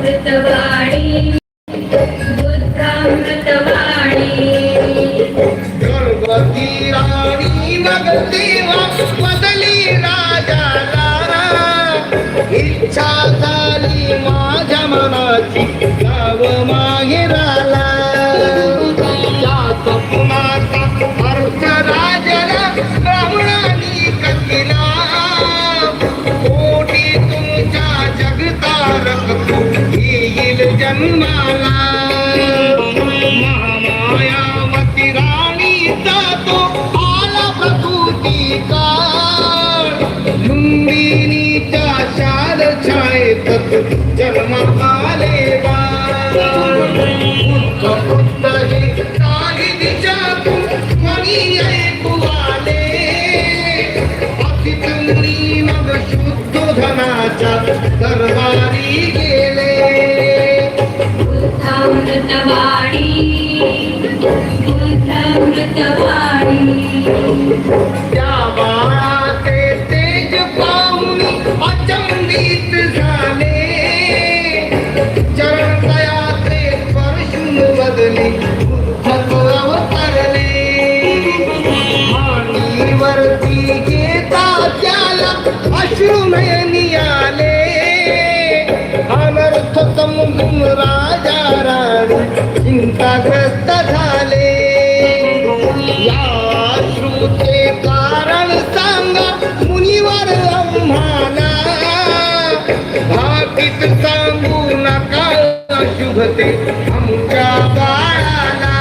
With the light. Yeah. चिंताग्रस्त झाले. या श्रुते कारण सांगा मुनिवर आम्हाला. भाकीत सांगू नका शुभते आमच्या बाळाला.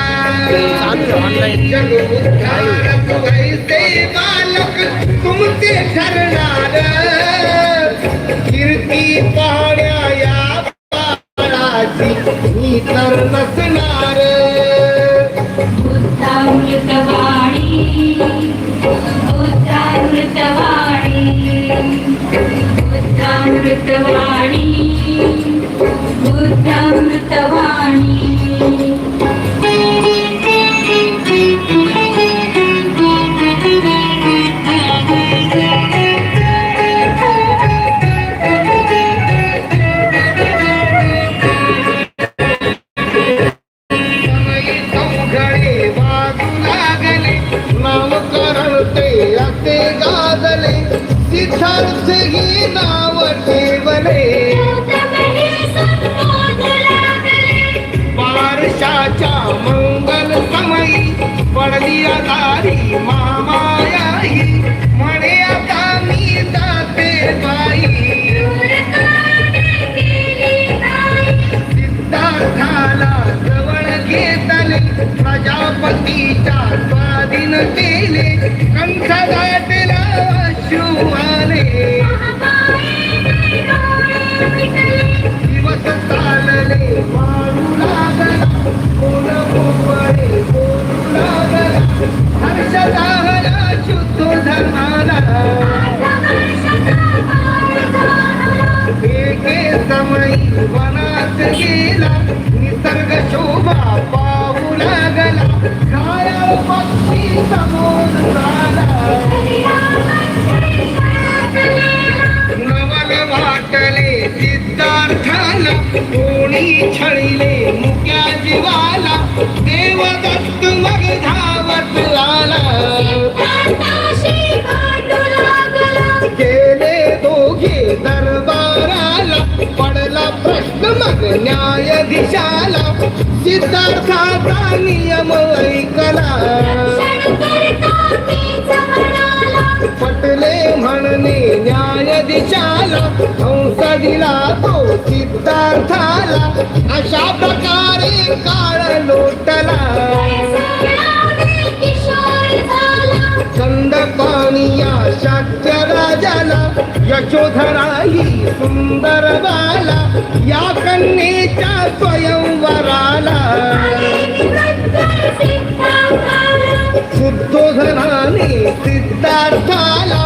जगोद्धारक वैसे बालक तुमचे ठरणार कीर्ती पाहण्या या बाळाची मी तर नसे the केले कंठ गाठला अश्रू दिवस चालले मारू लागला कोण मोकळे बोलू लागला. हर्ष झाला शुद्ध धर्माला. एके समयी वनात गेला निसर्ग शोभा पाहू लागला. कोणी छळीले मुक्या जीवाला देवदत्त मग धावत आला गेले दोघे दरबाराला पडला प्रश्न मग न्यायाधीशाला. सिद्धार्थाचा नियम ऐकला. न्यायाधीशाला हंस दिला तो सिद्धार्थाला. अशा प्रकारे काळ लोटला. चंद पाणिया शाक्य राजाला यशोधराही सुंदर बाला. या कन्येच्या स्वयंवराला. शुद्धोधनाने सिद्धार्थाला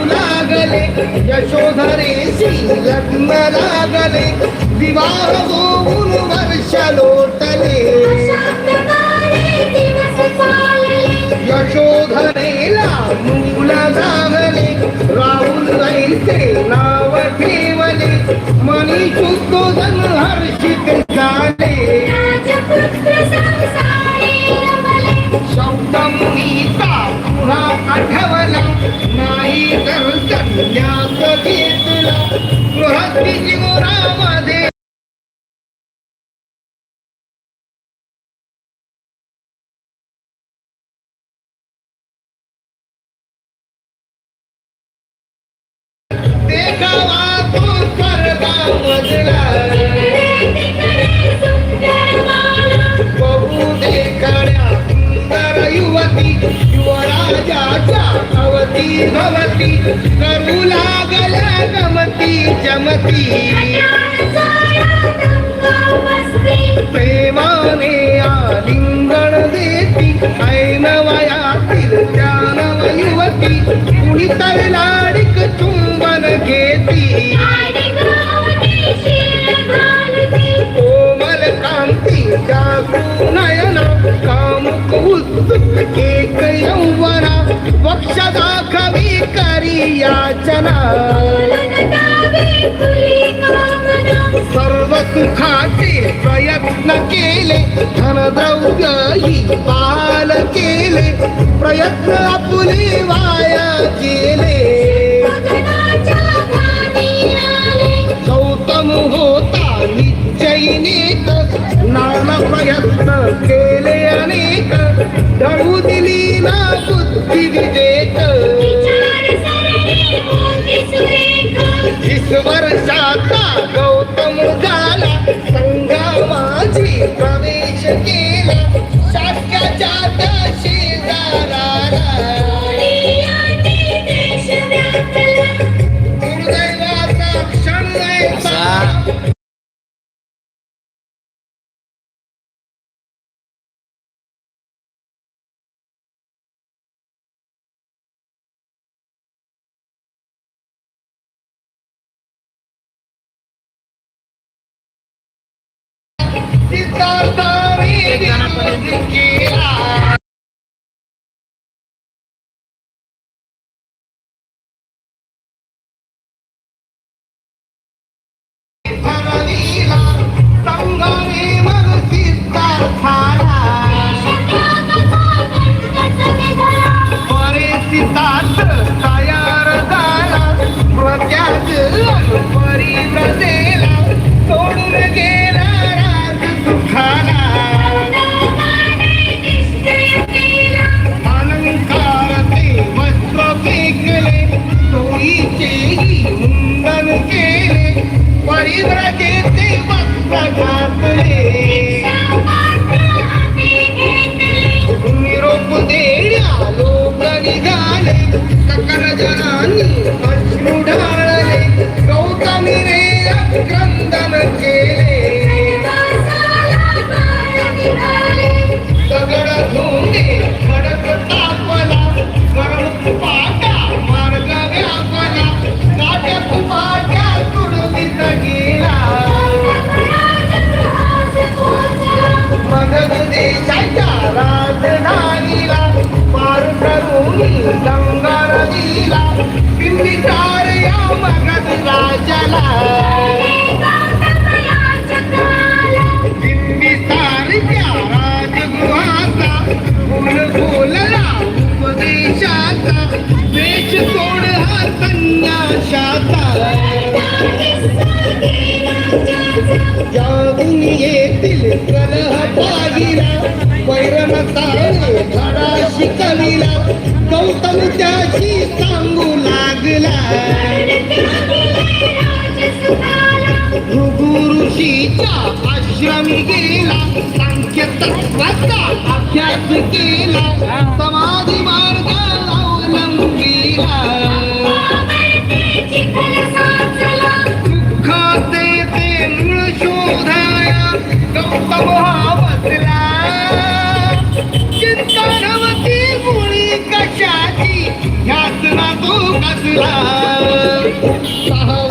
यशोधरे लग्न लागले विवाह होऊन वर्ष लोटले. यशोधरेला मूल लागले राहुल ऐसे नाव ठेवले मनी शुद्धोधन हर्षित झाले. शब्दम गीता मला आठवला. नाही तर संन्यास घेतला गृहस्थी जीवरामध्ये तो भवती भवती करू लागला गमती जमती. कामना सर्व सुखाचे प्रयत्न केले धनद्रव्यही पाल केले प्रयत्न आपुले वाया केले गौतम होता निश्चयनेत नाम प्रयत्न केले अनेक धडू दिली ना बुद्धी विजय Eu vou arranjar a Ganapathi सहा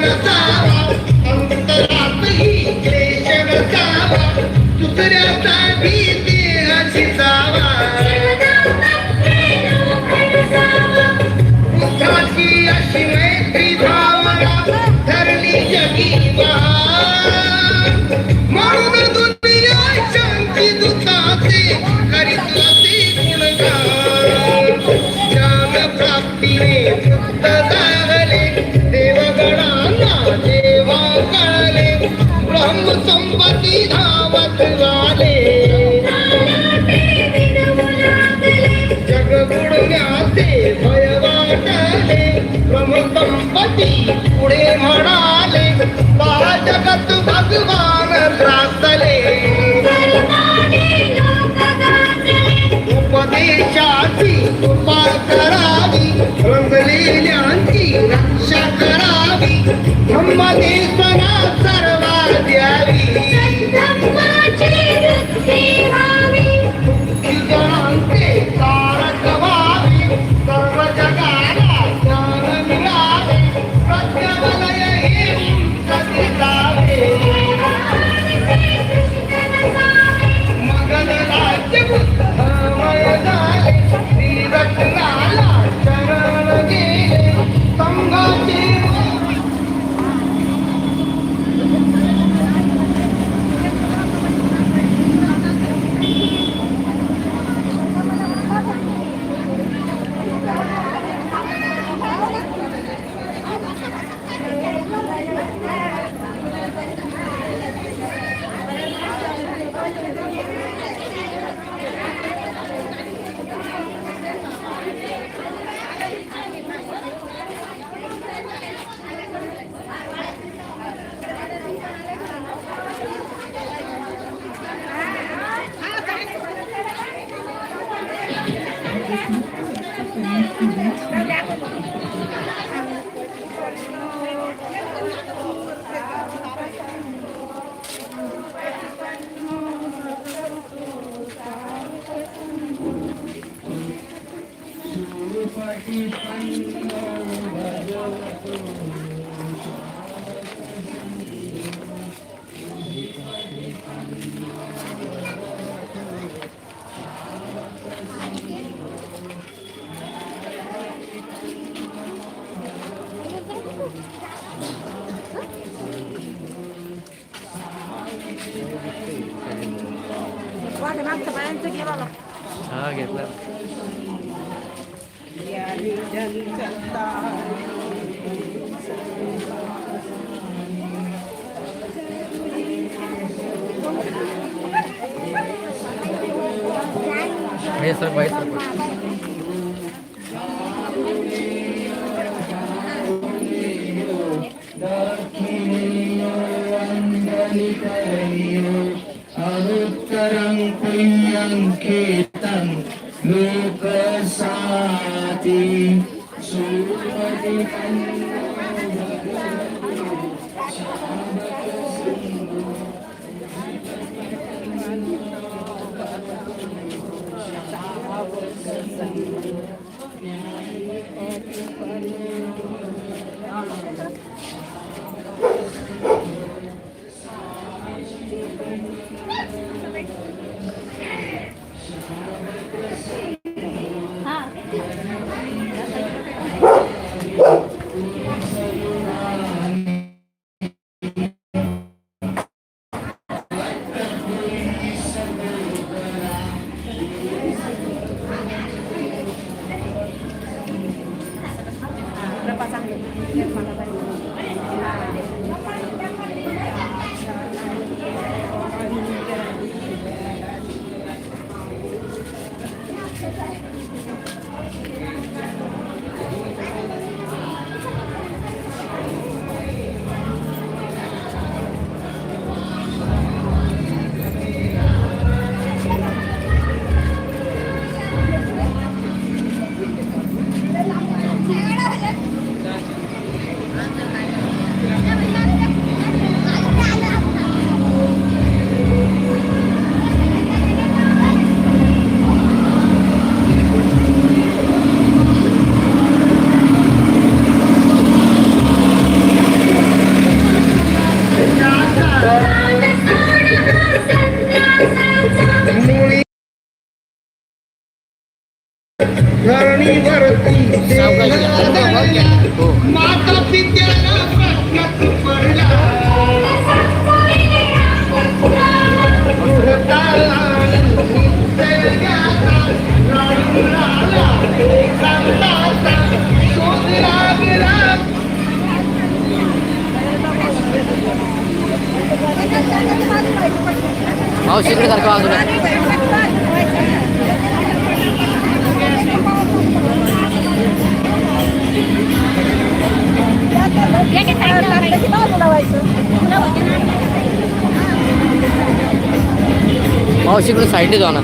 Canada. Mm-hmm. हे सर बाई सर. अनुत्तरं पुण्यं कीर्तं Thank you. लागला मावशी इकडे सारखं बाजूला मावशी इकडे साईडने जाऊ ना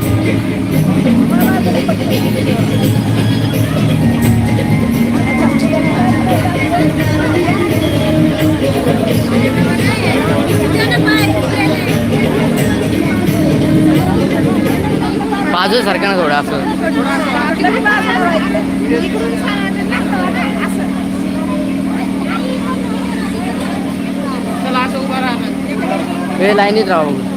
बाजू सारखं ना थोडं असं हे लाईनीत राहू